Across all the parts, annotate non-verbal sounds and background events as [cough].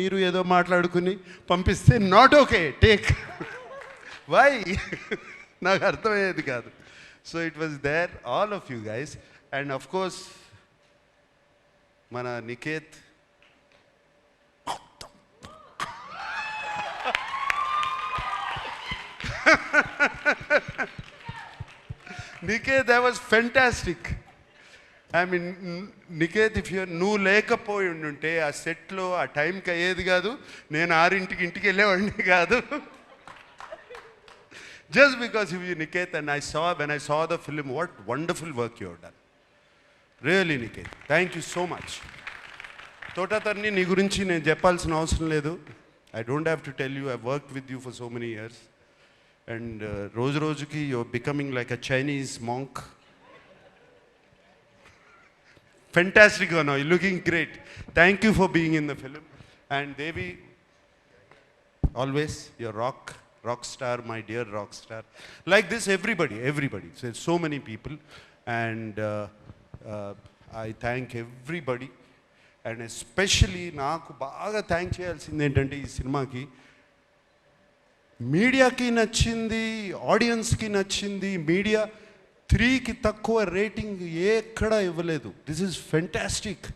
మీరు ఏదో మాట్లాడుకుని పంపిస్తే నాట్ ఓకే టేక్ వై నాకు అర్థమయ్యేది కాదు. So it was there all of you guys and of course మన Niket. [laughs] Niket they was fantastic I mean Niket if you నువ్వు లేకపోయి ఉండుంటే ఆ సెట్లో ఆ టైంకి అయ్యేది కాదు. నేను ఆరింటికి ఇంటికి వెళ్ళేవాడిని కాదు. Just because if you Niket and I saw when I saw the film what wonderful work you done really Niket thank you so much తోటతరిని నీ గురించి నేను చెప్పాల్సిన అవసరం లేదు. I don't have to tell you I work with you for so many years and రోజు రోజుకి your becoming like a Chinese monk fantastic అన్నావు you looking great thank you for being in the film and Devi always your rock rock star my dear rock star like this everybody everybody so many people and I thank everybody and especially నాకు బాగా thank చేయాల్సింది ఏంటంటే ఈ సినిమాకి. మీడియాకి నచ్చింది ఆడియన్స్కి నచ్చింది మీడియా త్రీకి తక్కువ రేటింగ్ ఎక్కడ ఇవ్వలేదు. This is fantastic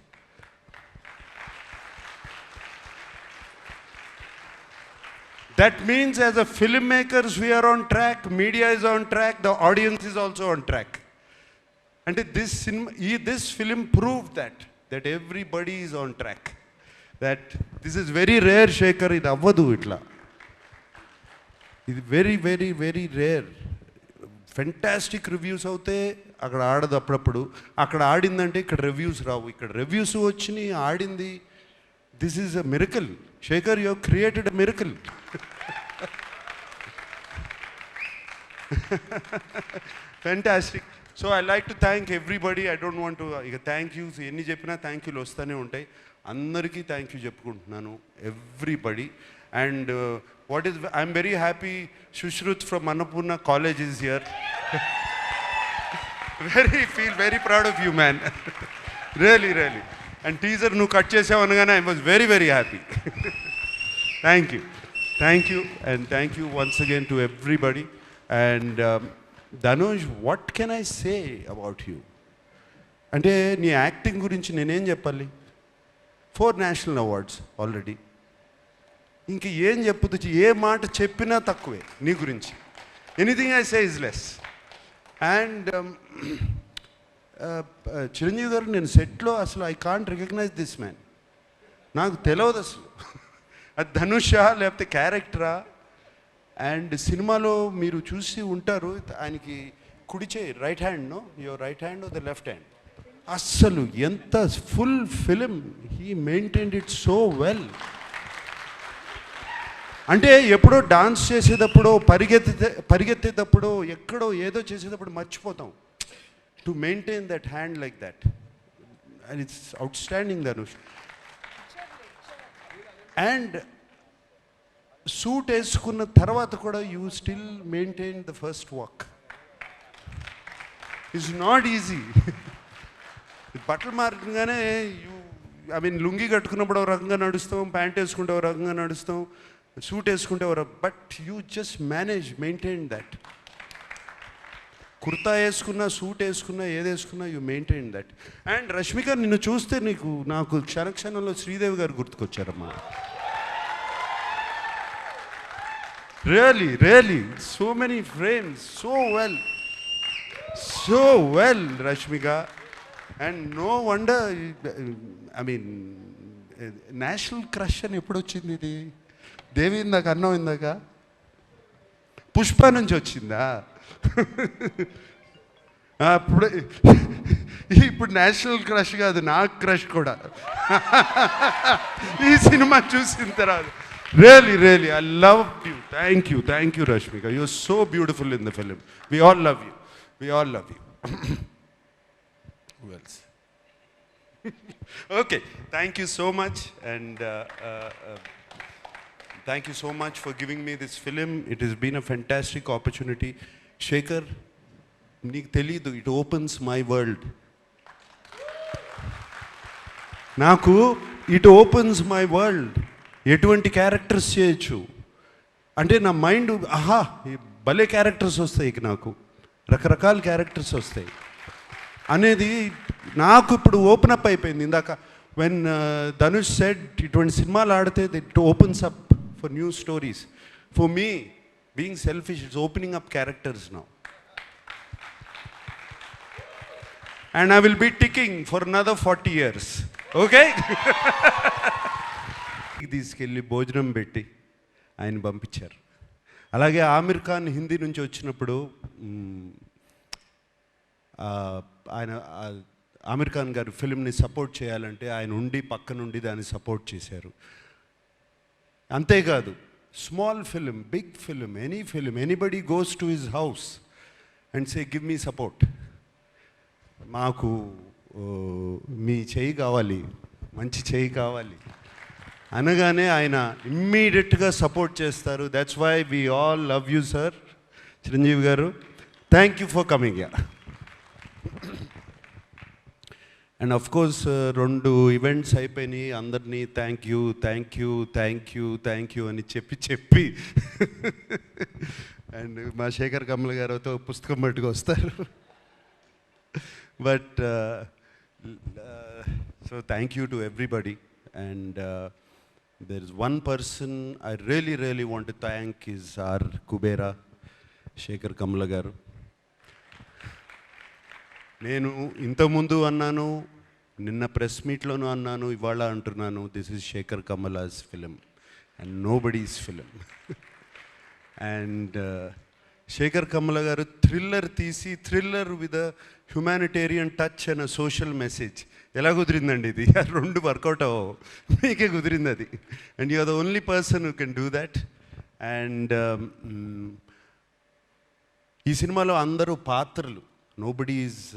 that means as a film makers we're on track media is on track the audience is also on track అంటే దిస్ సినిమా ఈ this film prove that that everybody is on track that this is very rare Sekhar ఇది అవ్వదు ఇట్లా. ఇది very very very rare fantastic reviews అవుతే అక్కడ ఆడదు అప్పుడప్పుడు. అక్కడ ఆడిందంటే ఇక్కడ రివ్యూస్ రావు. ఇక్కడ రివ్యూస్ వచ్చినాయి ఆడింది. This is a miracle Sekhar you created a miracle fantastic so I like to thank everybody I don't want to ఇక థ్యాంక్ యూస్ ఎన్ని చెప్పినా థ్యాంక్ యూలు వస్తూనే ఉంటాయి. అందరికీ థ్యాంక్ యూ చెప్పుకుంటున్నాను. Everybody and what is I'm very happy Sushruth from Annapurna college is here very feel very proud of you man really really and teaser నువ్వు cut చేసావు అనగానే I was very very happy thank you thank you and thank you once again to everybody and Dhanush what can I say about you అంటే నీ acting గురించి నేనేం చెప్పాలి? Four national awards already ఇంక ఏం చెప్పుతుంది ఏ మాట చెప్పినా తక్కువే నీ గురించి. Anything I say is less and Chiranjeevi garu నేను సెట్లో అసలు I can't recognise this man నాకు తెలియదు అసలు. [laughs] అది ధనుషా లేకపోతే క్యారెక్టరా? అండ్ సినిమాలో మీరు చూసి ఉంటారు ఆయనకి కుడిచే right హ్యాండ్ను your right hand the left hand అస్సలు ఎంత full film he maintained it so well అంటే ఎప్పుడో డాన్స్ చేసేటప్పుడు పరిగెత్తితే పరిగెత్తేటప్పుడు ఎక్కడో ఏదో చేసేటప్పుడు మర్చిపోతాం. To maintain that hand like that and it's outstanding Dhanush and suit వేసుకున్న తర్వాత కూడా you still maintain the first walk it's not easy బట్టలు మార్గంగానే యూ ఐ మీన్ లుంగి కట్టుకున్నప్పుడు ఒక రకంగా నడుస్తాం ప్యాంట్ వేసుకుంటే ఒక రకంగా నడుస్తాం. సూట్ వేసుకుంటే ఒక but you just manage maintain that kurta వేసుకున్నా సూట్ వేసుకున్నా ఏది వేసుకున్నా you maintain that and Rashmika నిన్ను చూస్తే నీకు నాకు క్షణక్షణంలో శ్రీదేవి గారు గుర్తుకొచ్చారమ్మా. Really really so many frames so well so well Rashmika. And no wonder I mean national crush అని ఎప్పుడు వచ్చింది ఇది? దేవి ఇందాక అన్నం ఇందాక? పుష్ప నుంచి వచ్చిందా? అప్పుడు ఇప్పుడు నేషనల్ క్రష్ కాదు నా క్రష్ కూడా. ఈ సినిమా చూసిన తర్వాత. Really really I love you thank you thank you Rashmika you so beautiful in the film we all love you we all love you wells okay thank you so much and thank you so much for giving me this film it is been a fantastic opportunity Sekhar నీకు తెలీదు it opens my world నాకు it opens my world ఎటువంటి characters చేయొచ్చు? అంటే నా mind ఆహా ఈ భలే క్యారెక్టర్స్ వస్తాయి ఇక నాకు. రకరకాల క్యారెక్టర్స్ వస్తాయి. అనేది నాకు ఇప్పుడు ఓపెన్ అప్ అయిపోయింది. ఇందాక వెన్ ధనుష్ సెడ్ ఇటువంటి సినిమాలు ఆడితే it opens up for new stories for me being selfish it's opening up characters now and I will be ticking for another forty years okay తీసుకెళ్ళి భోజనం పెట్టి ఆయన పంపించారు. అలాగే ఆమిర్ ఖాన్ హిందీ నుంచి వచ్చినప్పుడు ఆయన ఆమిర్ ఖాన్ గారు ఫిల్మ్ని సపోర్ట్ చేయాలంటే ఆయన ఉండి పక్కనుండి దాన్ని సపోర్ట్ చేశారు. అంతేకాదు small film big film any film anybody goes to his house and say give me support మాకు మీ చేయి కావాలి మంచి చేయి కావాలి. అనగానే ఆయన ఇమ్మీడియట్గా సపోర్ట్ చేస్తారు. That's why we all love you sir Chiranjeevi garu thank you for coming yeah and of course రెండు ఈవెంట్స్ అయిపోయినాయి. అందరినీ thank you thank you thank you thank you అని చెప్పి చెప్పి. [laughs] అండ్ మా శేఖర్ కమల్ గారితో పుస్తకం పట్టుకు వస్తారు. But so thank you to everybody and there is one person I really really want thank is or Kubera Sekhar Kammula garu నేను ఇంతకుముందు అన్నాను నిన్న ప్రెస్ మీట్లోనూ అన్నాను ఇవాళ అంటున్నాను this is Sekhar Kammula's film and nobody's film and Sekhar Kammula garu thriller తీసి thriller with humanitarian touch and social message ఎలా కుదిరిందండి ఇది? [laughs] రెండు వర్కౌట్ అవ్వవు. మీకే కుదిరింది అది. And you are the only person who can do that and ఈ సినిమాలో అందరూ పాత్రలు nobody's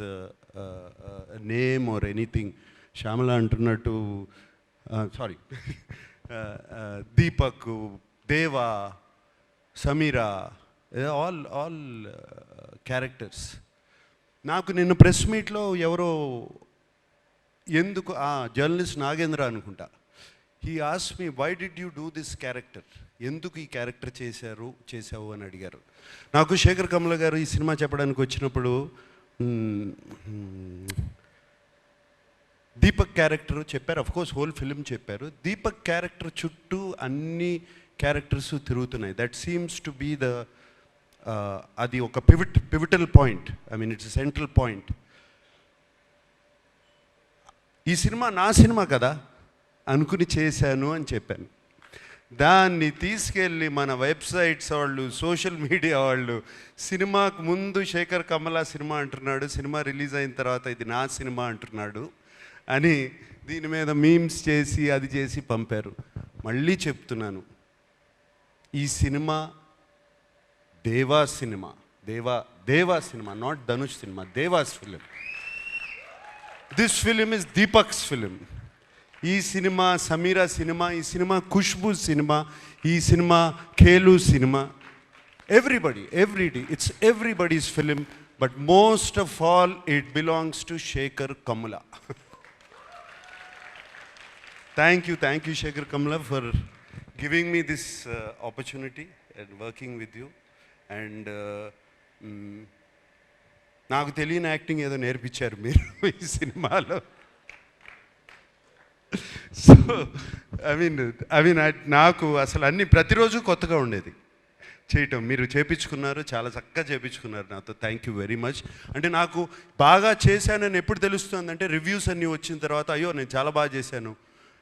name or anything Shyamala అంటున్నట్టు sorry Deepak Deva Sameera all all characters నాకు నిన్న ప్రెస్ మీట్లో ఎవరో ఎందుకు జర్నలిస్ట్ నాగేంద్ర అనుకుంటా. He as me why did you do this character ఎందుకు ఈ క్యారెక్టర్ చేశారు చేశావు అని అడిగారు. నాకు శేఖర్ కమల గారు ఈ సినిమా చెప్పడానికి వచ్చినప్పుడు దీపక్ క్యారెక్టర్ చెప్పారు. అఫ్ కోర్స్ హోల్ ఫిలిం చెప్పారు. దీపక్ క్యారెక్టర్ చుట్టూ అన్ని క్యారెక్టర్స్ తిరుగుతున్నాయి. That seems to be the అది ఒక pivot pivotal point I mean it's central point ఈ సినిమా నా సినిమా కదా అనుకుని చేశాను అని చెప్పాను. దాన్ని తీసుకెళ్ళి మన వెబ్సైట్స్ వాళ్ళు సోషల్ మీడియా వాళ్ళు సినిమాకు ముందు శేఖర్ కమల సినిమా అంటున్నాడు సినిమా రిలీజ్ అయిన తర్వాత ఇది నా సినిమా అంటున్నాడు అని దీని మీద మీమ్స్ చేసి అది చేసి పంపారు. మళ్ళీ చెప్తున్నాను. ఈ సినిమా దేవా cinema Deva Deva cinema not Dhanush cinema Deva's film. This film is Deepak's film. ఈ సినిమా సమీరా సినిమా ఈ సినిమా ఖుష్బు సినిమా ఈ సినిమా ఖేలు cinema. Everybody everybody it's everybody's film but most of all it belongs to Sekhar Kammula thank you thank you Sekhar Kammula for giving me this opportunity and working with you and నాకు తెలియని acting ఏదో నేర్పించారు మీరు ఈ సినిమాలో. So I mean I mean నాకు అసలు అన్ని ప్రతిరోజు కొత్తగా ఉండేది. చేయటం మీరు చేపించుకున్నారు చాలా చక్కగా చేపించుకున్నారు నాతో. థ్యాంక్ యూ వెరీ మచ్ అంటే నాకు బాగా చేశానని ఎప్పుడు తెలుస్తుంది అంటే రివ్యూస్ అన్నీ వచ్చిన తర్వాత అయ్యో నేను చాలా బాగా చేశాను.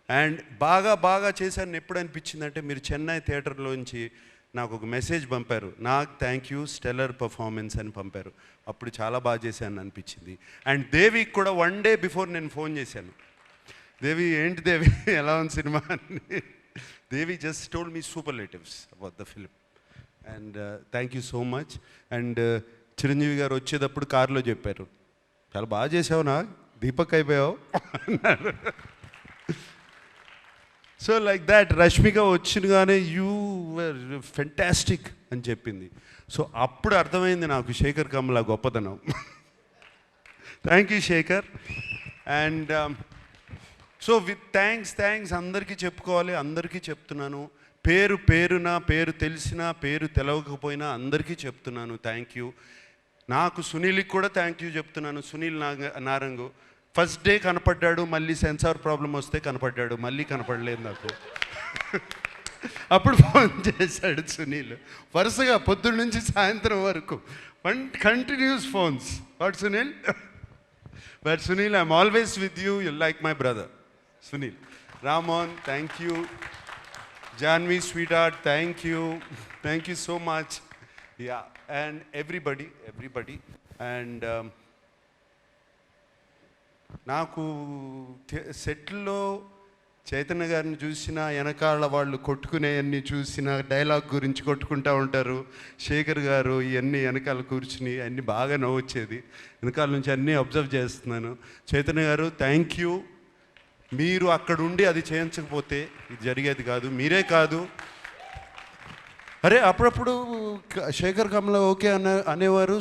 అండ్ బాగా బాగా చేశాను ఎప్పుడు అనిపించిందంటే మీరు చెన్నై థియేటర్లోంచి నాకు ఒక మెసేజ్ పంపారు. నాకు థ్యాంక్ యూ స్టెల్లర్ పర్ఫార్మెన్స్ అని పంపారు. అప్పుడు చాలా బాగా చేశాను అనిపించింది. అండ్ దేవికి కూడా వన్ డే బిఫోర్ నేను ఫోన్ చేశాను. దేవి ఏంటి దేవి? ఎలా ఉంది సినిమా అని? Devi just told me superlatives about the film and thank you so much and Chiranjeevi garu వచ్చేటప్పుడు కారులో చెప్పారు. చాలా బాగా చేసావునా దీపక్ అయిపోయావు. అన్నారు. సో లైక్ దాట్ రష్మిక వచ్చినగానే యూ వర్ ఫెంటాస్టిక్ అని చెప్పింది. సో అప్పుడు అర్థమైంది నాకు శేఖర్ కమల గొప్పతనం. [laughs] Thank you Sekhar. And so with thanks thanks అందరికీ చెప్పుకోవాలి అందరికీ చెప్తున్నాను. పేరు పేరున పేరు తెలిసినా పేరు తెలవకపోయినా అందరికీ చెప్తున్నాను. థ్యాంక్ యూ నాకు సునీల్కి కూడా థ్యాంక్ యూ చెప్తున్నాను. సునీల్ నాగ నారంగు. ఫస్ట్ డే కనపడ్డాడు మళ్ళీ సెన్సార్ ప్రాబ్లం వస్తే కనపడ్డాడు మళ్ళీ కనపడలేదు నాకు. [laughs] అప్పుడు ఫోన్ చేశాడు సునీల్. వరుసగా పొద్దున్న నుంచి సాయంత్రం వరకు. One continuous phones what Sunil but Sunil I'm always with you you like my brother Sunil Ramon thank you Janhvi sweetheart thank you thank you so much yeah and everybody everybody and నాకు సెట్లో చైతన్య గారిని చూసిన వెనకాల వాళ్ళు కొట్టుకునేవన్నీ చూసిన dialogue గురించి కొట్టుకుంటా ఉంటారు. శేఖర్ గారు ఇవన్నీ వెనకాల కూర్చుని అన్నీ బాగా నవ్వొచ్చేది. వెనకాల నుంచి అన్నీ అబ్జర్వ్ చేస్తున్నాను. చైతన్య గారు థ్యాంక్ యూ మీరు అక్కడుండి అది చేయించకపోతే ఇది జరిగేది కాదు మీరే కాదు. అరే అప్పుడప్పుడు శేఖర్ కమల ఓకే అనే అనేవారు